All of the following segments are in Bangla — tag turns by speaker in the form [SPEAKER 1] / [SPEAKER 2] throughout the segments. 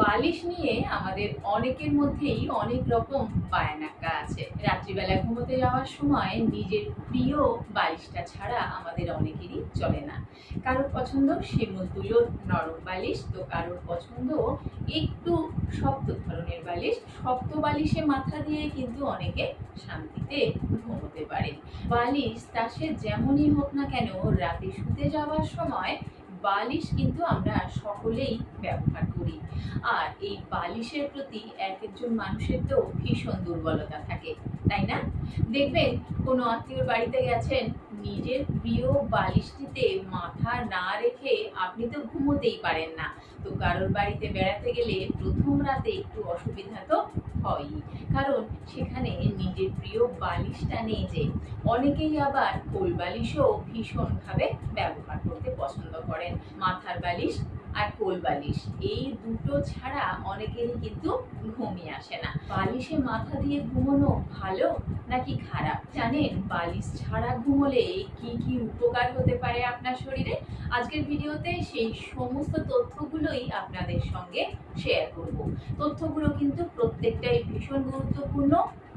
[SPEAKER 1] বালিশ নিয়ে আমাদের অনেকের মধ্যেই অনেক রকম বায়নাক্কা আছে। রাত্রিবেলা ঘুমোতে যাওয়ার সময় নিজের প্রিয় বালিশটা ছাড়া আমাদের অনেকেরই চলে না। কারোর পছন্দ শিমুল তুলোর নরম বালিশ, তো কারোর পছন্দ একটু শক্ত ধরনের বালিশ। শক্ত বালিশে মাথা দিয়ে কিন্তু অনেকে শান্তিতে ঘুমোতে পারে। বালিশ তা সে যেমনই হোক না কেন, রাতে শুতে যাওয়ার সময় বালিশ কিন্তু আমরা সকলেই ব্যবহার করি। আর এই বালিশের প্রতি এক একজন মানুষের তো ভীষণ দুর্বলতা থাকে, তাই না? দেখবেন কোনো আত্মীয়র বাড়িতে গেছেন, নিজের প্রিয় বালিশটিতে মাথা না রেখে আপনি তো ঘুমোতেই পারেন না। তো কারোর বাড়িতে বেড়াতে গেলে প্রথম রাতে একটু অসুবিধা তো হয়ই। কারণ সেখানে নিজের প্রিয় বালিশটা নেই যে অনেকেই আবার কোল বালিশও ভীষণভাবে ব্যবহার করতে পছন্দ করেন। মাথার বালিশ আর কোল বালিশ। এই দুটো ছাড়া অনেকেরই কিন্তু ঘুমিয়ে আসে না। বালিশে মাথা দিয়ে ঘুমানো ভালো নাকি খারাপ? জানেন, বালিশ ছাড়া ঘুমোলে কি কি উপকার হতে পারে আপনার শরীরে? আজকের ভিডিওতে সেই সমস্ত তথ্যগুলোই আপনাদের সঙ্গে শেয়ার করব। তথ্যগুলো কিন্তু প্রত্যেকটাই ভীষণ গুরুত্বপূর্ণ।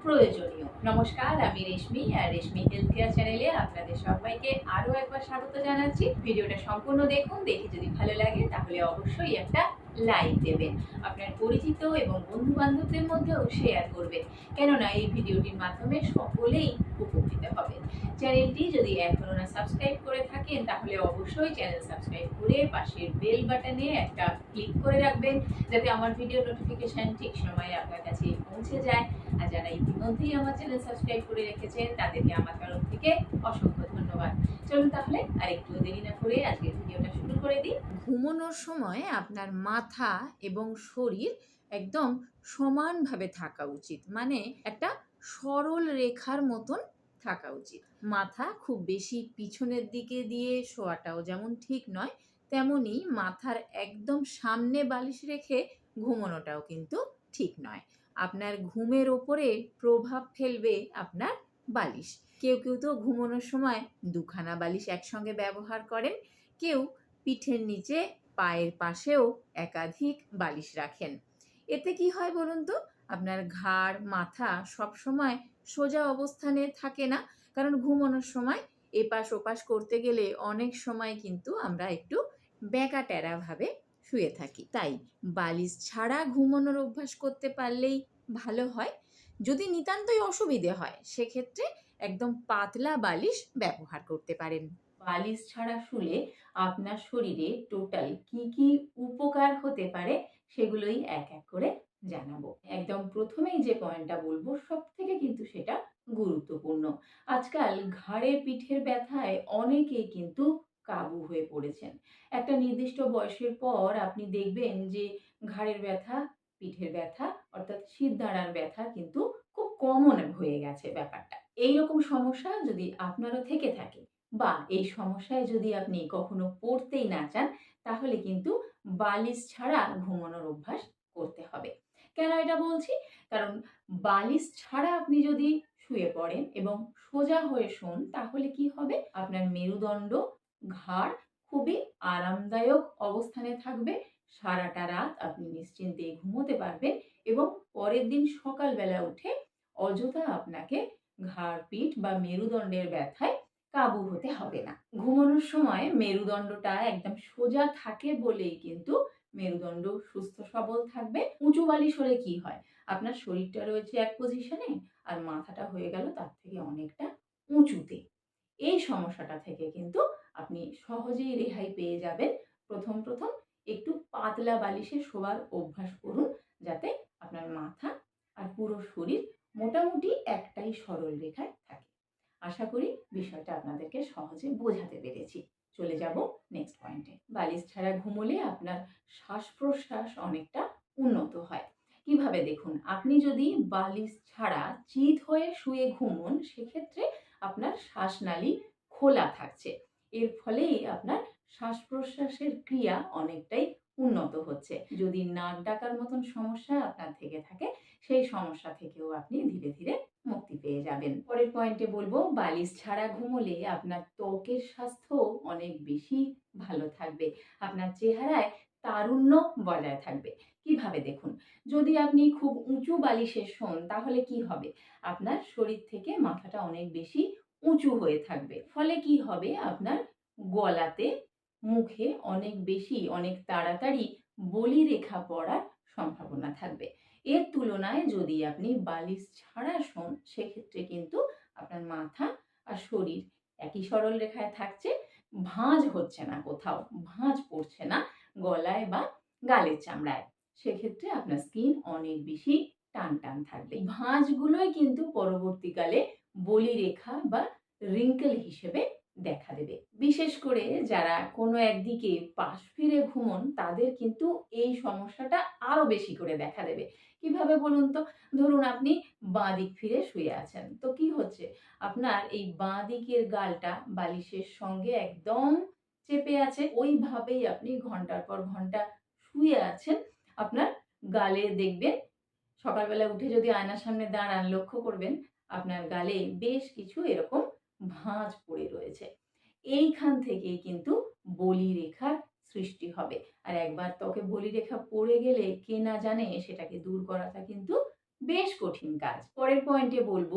[SPEAKER 1] প্রয়োজনীয়। নমস্কার, আমি রেশমি, আর রেশমি হেলথ কেয়ার চ্যানেলে আপনাদের সবাইকে আরও একবার স্বাগত জানাচ্ছি। ভিডিওটা সম্পূর্ণ দেখুন, দেখে যদি ভালো লাগে তাহলে অবশ্যই একটা লাইক দেবেন। আপনার পরিচিত এবং বন্ধু বান্ধবদের মধ্যেও শেয়ার করবেন। কেননা এই ভিডিওটির মাধ্যমে সকলেই উপকৃত হবেন। চ্যানেলটি যদি এখনও না সাবস্ক্রাইব করে থাকেন, তাহলে অবশ্যই চ্যানেল সাবস্ক্রাইব করে পাশের বেল বাটনে একটা ক্লিক করে রাখবেন, যাতে আমার ভিডিও নোটিফিকেশন ঠিক সময়ে আপনার কাছে পৌঁছে যায়। আর যারা ইতিমধ্যেই আমার চ্যানেল সাবস্ক্রাইব করে রেখেছেন, তাদেরকে আমার তরফ থেকে অসংখ্য ধন্যবাদ। চলুন তাহলে আর একটু দেরি না করে আজকের ভিডিওটা শুরু করে দিই। ঘুমানোর সময় আপনার মাথা এবং শরীর একদম সমানভাবে থাকা উচিত। মানে একটা সরল রেখার মতন থাকা উচিত। মাথা খুব বেশি পিছনের দিকে দিয়ে শোয়াটাও যেমন ঠিক নয়, তেমনি মাথার একদম সামনে বালিশ রেখে ঘুমানোটাও কিন্তু ঠিক নয়। আপনার ঘুমের ওপরে প্রভাব ফেলবে আপনার বালিশ। কেউ কেউ তো ঘুমানোর সময় দুখানা বালিশ একসঙ্গে ব্যবহার করেন, কেউ পিঠের নিচে পায়ের পাশেও একাধিক বালিশ রাখেন। এতে কি হয় বলুন তো? আপনার ঘাড়, মাথা সব সময় সোজা অবস্থানে থাকে না। কারণ ঘুমানোর সময় এপাশ ওপাশ করতে গেলে অনেক সময় কিন্তু আমরা একটু বেঁকা টেরাভাবে শুয়ে থাকি। তাই বালিশ ছাড়া ঘুমানোর অভ্যাস করতে পারলেই ভালো হয়। যদি নিতান্তই অসুবিধে হয়, সেক্ষেত্রে একদম পাতলা বালিশ ব্যবহার করতে পারেন। বালিশ ছাড়া শুলে আপনার শরীরে টোটাল কি কি উপকার হতে পারে সেগুলোই এক এক করে জানাব। একদম প্রথমেই যে পয়েন্টটা বলব সব থেকে কিন্তু সেটা গুরুত্বপূর্ণ। আজকাল ঘাড়ের পিঠের ব্যথায় অনেকেই কিন্তু কাবু হয়ে পড়েছেন। একটা নির্দিষ্ট বয়সের পর আপনি দেখবেন যে ঘাড়ের ব্যথা, পিঠের ব্যথা, অর্থাৎ শীতদাঁড়ার ব্যথা কিন্তু খুব কমন হয়ে গেছে ব্যাপারটা। এই রকম সমস্যা যদি আপনারও থেকে থাকে বা এই সমস্যায় যদি আপনি কখনো পড়তেই না চান, তাহলে কিন্তু বালিশ ছাড়া ঘুমানোর অভ্যাস করতে হবে। কেন এটা বলছি? কারণ বালিশ ছাড়া আপনি যদি শুয়ে পড়েন এবং সোজা হয়ে শোন, তাহলে কি হবে? আপনার মেরুদণ্ড ঘাড় খুবই আরামদায়ক অবস্থানে থাকবে। সারাটা রাত আপনি নিশ্চিন্তে ঘুমোতে পারবেন এবং পরের দিন সকালবেলা উঠে অযথা আপনাকে ঘাড় পিঠ বা মেরুদণ্ডের ব্যথায় কাবু হতে হবে না। ঘুমানোর সময় মেরুদণ্ডটা একদম সোজা থাকে বলেই কিন্তু মেরুদণ্ড সুস্থ সবল থাকবে। উঁচু বালিশ হলে কি হয়? আপনার শরীরটা রয়েছে এক পজিশনে আর মাথাটা হয়ে গেল তার থেকে অনেকটা উঁচুতে। এই সমস্যাটা থেকে কিন্তু আপনি সহজেই রেহাই পেয়ে যাবেন। প্রথম প্রথম একটু পাতলা বালিশে শোয়ার অভ্যাস করুন যাতে আপনার মাথা আর পুরো শরীর মোটামুটি একটাই সরল রেখায় থাকে। আশা করি বিষয়টা আপনাদেরকে সহজে বোঝাতে পেরেছি। চলে যাব নেক্সট পয়েন্টে বালিশ ছাড়া ঘুমোলে আপনার শ্বাস প্রশ্বাস অনেকটা উন্নত হয়। কীভাবে দেখুন, আপনি যদি বালিশ ছাড়া চিত হয়ে শুয়ে ঘুমোন, সেক্ষেত্রে আপনার শ্বাসনালী খোলা থাকছে। এর ফলেই আপনার শ্বাস প্রশ্বাসের ক্রিয়া অনেকটাই উন্নত হচ্ছে। যদি নাক ডাকার মতন সমস্যা আপনার থেকে থাকে, সেই সমস্যা থেকেও আপনি ধীরে ধীরে মুক্তি পেয়ে যাবেন। পরের পয়েন্টে বলব, বালিশ ছাড়া ঘুমোলে আপনার ত্বকের স্বাস্থ্য অনেক বেশি ভালো থাকবে। আপনার চেহারায় তারুণ্য বজায় থাকবে। কীভাবে দেখুন? যদি আপনি খুব উঁচু বালিশে শোন, তাহলে কি হবে? আপনার শরীর থেকে মাথাটা অনেক বেশি উঁচু হয়ে থাকবে। ফলে কি হবে? আপনার গলাতে মুখে অনেক বেশি, অনেক তাড়াতাড়ি বলি রেখা পড়ার সম্ভাবনা থাকবে। এর তুলনায় যদি আপনি বালিশ ছাড়া শোন, সেক্ষেত্রে কিন্তু আপনার মাথা আর শরীর একই সরল রেখায় থাকছে, ভাঁজ হচ্ছে না কোথাও, ভাঁজ পড়ছে না গলায় বা গালের চামড়ায়। সেক্ষেত্রে আপনার স্কিন অনেক বেশি টান টান থাকবে। ভাঁজগুলোই কিন্তু পরবর্তীকালে বলি রেখা বা রিঙ্কেল হিসেবে দেখা দেবে। বিশেষ করে যারা কোনো একদিকে পাশ ফিরে ঘুমন, তাদের কিন্তু এই সমস্যাটা আরও বেশি করে দেখা দেবে। কীভাবে বলুন তো? ধরুন আপনি বাঁ দিক ফিরে শুয়ে আছেন। তো কি হচ্ছে? আপনার এই বাঁ দিকের গালটা বালিশের সঙ্গে একদম চেপে আছে। ওইভাবেই আপনি ঘণ্টার পর ঘণ্টা শুয়ে আছেন। আপনার গালে দেখবেন, সকালবেলা উঠে যদি আয়নার সামনে দাঁড়ান, লক্ষ্য করবেন, আপনার গালে বেশ কিছু এরকম ভাঁজ পড়ে রয়েছে। এইখান থেকেই কিন্তু বলি রেখার সৃষ্টি হবে। আর একবার ত্বকে বলি রেখা পড়ে গেলে কে না জানে সেটাকে দূর করাটা কিন্তু বেশ কঠিন কাজ। পরের পয়েন্টে বলব,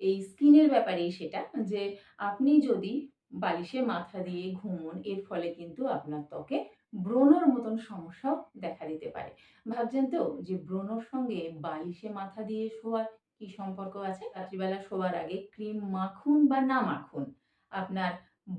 [SPEAKER 1] এই স্কিনের ব্যাপারেই সেটা যে আপনি যদি বালিশে মাথা দিয়ে ঘুমন, এর ফলে কিন্তু আপনার ত্বকে ব্রণর মতন সমস্যাও দেখা দিতে পারে। ভাবছেন তো যে ব্রণর সঙ্গে বালিশে মাথা দিয়ে শোয়ার কি সম্পর্ক আছে? রাত্রিবেলা শোবার আগে ক্রিম মাখুন বা না মাখুন? আপনার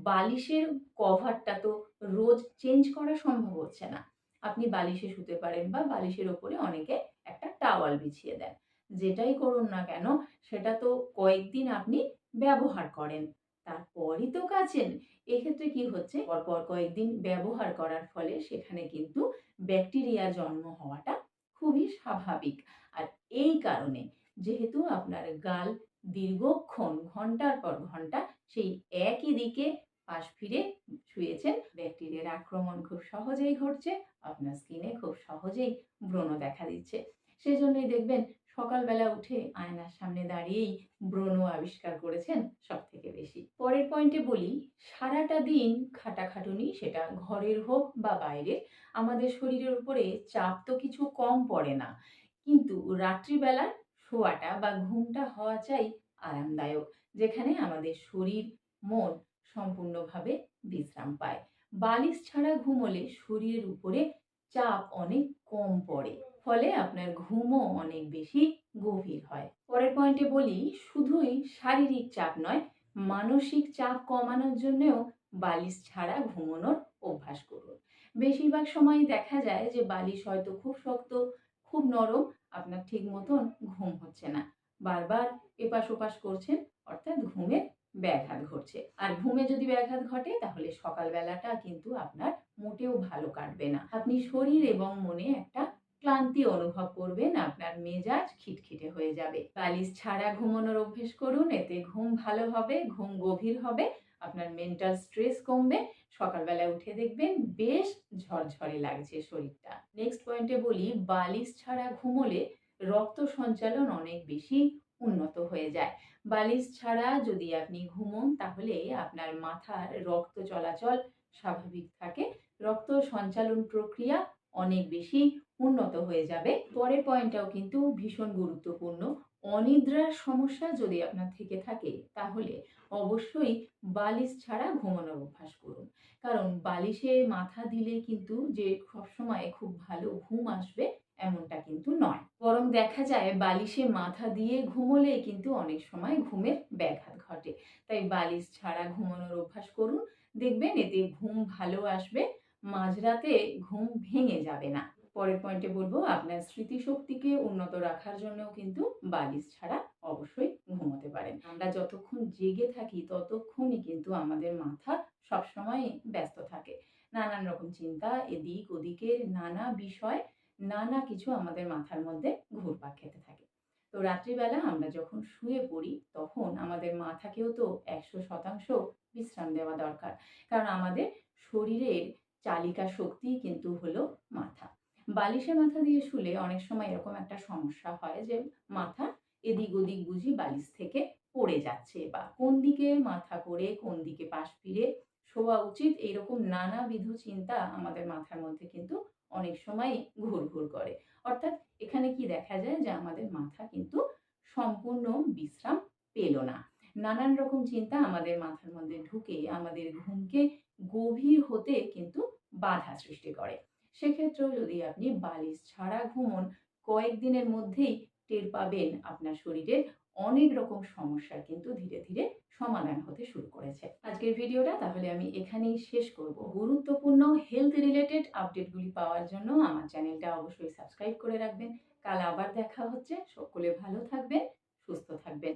[SPEAKER 1] বালিশের কভারটা তো রোজ চেঞ্জ করা সম্ভব হচ্ছে না। আপনি বালিশে শুতে পারেন বা বালিশের ওপরে অনেকে একটা টাওয়াল বিছিয়ে দেন। যেটাই করুন না কেন, সেটা তো কয়েকদিন আপনি ব্যবহার করেন। তারপরই তো কাচেন। এক্ষেত্রে কি হচ্ছে? পরপর কয়েকদিন ব্যবহার করার ফলে সেখানে কিন্তু ব্যাকটেরিয়া জন্ম হওয়াটা খুবই স্বাভাবিক। আর এই কারণে যেহেতু আপনার গাল দীর্ঘক্ষণ, ঘণ্টার পর ঘণ্টা সেই একই দিকে পাশ ফিরে শুয়েছেন। ব্যাকটেরিয়ার আক্রমণ খুব সহজেই ঘটছে, আপনার স্কিনে খুব সহজেই ব্রণ দেখা দিচ্ছে। সেই জন্যই দেখবেন সকালবেলা উঠে আয়নার সামনে দাঁড়িয়েই ব্রণ আবিষ্কার করেছেন সব থেকে বেশি। পরের পয়েন্টে বলি, সারাটা দিন খাটাখাটুনি সেটা ঘরের হোক বা বাইরের, আমাদের শরীরের উপরে চাপ তো কিছু কম পড়ে না। কিন্তু রাত্রিবেলার শোয়াটা বা ঘুমটা হওয়া চাই আরামদায়ক, যেখানে আমাদের শরীর, মন সম্পূর্ণভাবে বিশ্রাম পায়। বালিশ ছাড়া ঘুমোলে শরীরের উপরে চাপ অনেক কম পড়ে, ফলে আপনার ঘুমও অনেক বেশি গভীর হয়। পরের পয়েন্টে বলি, শুধুই শারীরিক চাপ নয়, মানসিক চাপ কমানোর জন্যও বালিশ ছাড়া ঘুমানোর অভ্যাস করুন। বেশিরভাগ সময় দেখা যায় যে বালিশ হয়তো খুব শক্ত, খুব নরম আপনার ঠিক মতন ঘুম হচ্ছে না। বারবার এপাশ ওপাশ করছেন, অর্থাৎ ঘুমে ব্যাঘাত ঘটছে। আর ঘুমে যদি ব্যাঘাত ঘটে, তাহলে সকালবেলাটা কিন্তু আপনার মোটেও ভালো কাটবে না। আপনি শরীর এবং মনে একটা ক্লান্তি অনুভব করবেন, আপনার মেজাজ খিটখিটে হয়ে যাবে। বালিশ ছাড়া ঘুমানোর অভ্যেস করুন, এতে ঘুম ভালো হবে, ঘুম গভীর হবে আপনার মেন্টাল স্ট্রেস কমবে সকালবেলা উঠে দেখবেন বেশ ঝরঝরে লাগছে শরীরটা। নেক্সট পয়েন্টে বলি, বালিশ ছাড়া ঘুমোলে রক্ত সঞ্চালন অনেক বেশি উন্নত হয়ে যায়। বালিশ ছাড়া যদি আপনি ঘুমোন, তাহলে আপনার মাথার রক্ত চলাচল স্বাভাবিক থাকে। রক্ত সঞ্চালন প্রক্রিয়া অনেক বেশি উন্নত হয়ে যাবে। পরের পয়েন্টটাও কিন্তু ভীষণ গুরুত্বপূর্ণ অনিদ্রার সমস্যা যদি আপনার থেকে থাকে, তাহলে অবশ্যই বালিশ ছাড়া ঘুমানোর অভ্যাস করুন। কারণ বালিশে মাথা দিলে কিন্তু যে সবসময় খুব ভালো ঘুম আসবে, এমনটা কিন্তু নয়। বরং দেখা যায় বালিশে মাথা দিয়ে ঘুমোলে কিন্তু অনেক সময় ঘুমের ব্যাঘাত ঘটে। তাই বালিশ ছাড়া ঘুমানোর অভ্যাস করুন। দেখবেন এতে ঘুম ভালো আসবে, মাঝরাতে ঘুম ভেঙে যাবে না। পরের পয়েন্টে বলব, আপনার স্মৃতিশক্তিকে উন্নত রাখার জন্যও কিন্তু বালিশ ছাড়া অবশ্যই ঘুমোতে পারেন। আমরা যতক্ষণ জেগে থাকি, ততক্ষণই কিন্তু আমাদের মাথা সবসময় ব্যস্ত থাকে। নানান রকম চিন্তা, এদিক ওদিকের নানা বিষয়, নানা কিছু আমাদের মাথার মধ্যে ঘুরপাক খেতে থাকে। তো রাত্রিবেলা আমরা যখন শুয়ে পড়ি, তখন আমাদের মাথাকেও তো একশো শতাংশ বিশ্রাম দেওয়া দরকার। কারণ আমাদের শরীরের চালিকা শক্তি কিন্তু হলো মাথা। বালিশে মাথা দিয়ে শুলে অনেক সময় এরকম একটা সমস্যা হয় যে মাথা এদিক ওদিক বুঝি বালিশ থেকে পড়ে যাচ্ছে বা কোন দিকে মাথা করে, কোন দিকে পাশ ফিরে শোয়া উচিত এইরকম নানাবিধ চিন্তা আমাদের মাথার মধ্যে কিন্তু অনেক সময় ঘুর ঘুর করে। অর্থাৎ এখানে কি দেখা যায় যে আমাদের মাথা কিন্তু সম্পূর্ণ বিশ্রাম পেল না। নানান রকম চিন্তা আমাদের মাথার মধ্যে ঢুকে আমাদের ঘুমকে গভীর হতে কিন্তু বাধা সৃষ্টি করে। সেক্ষেত্রেও যদি আপনি বালিশ ছাড়া ঘুমন, কয়েকদিনের মধ্যেই টের পাবেন আপনার শরীরের অনেক রকম সমস্যার কিন্তু ধীরে ধীরে সমাধান হতে শুরু করেছে। আজকের ভিডিওটা তাহলে আমি এখানেই শেষ করব। গুরুত্বপূর্ণ হেলথ রিলেটেড আপডেটগুলি পাওয়ার জন্য আমার চ্যানেলটা অবশ্যই সাবস্ক্রাইব করে রাখবেন। কাল আবার দেখা হচ্ছে। সকলে ভালো থাকবেন, সুস্থ থাকবেন।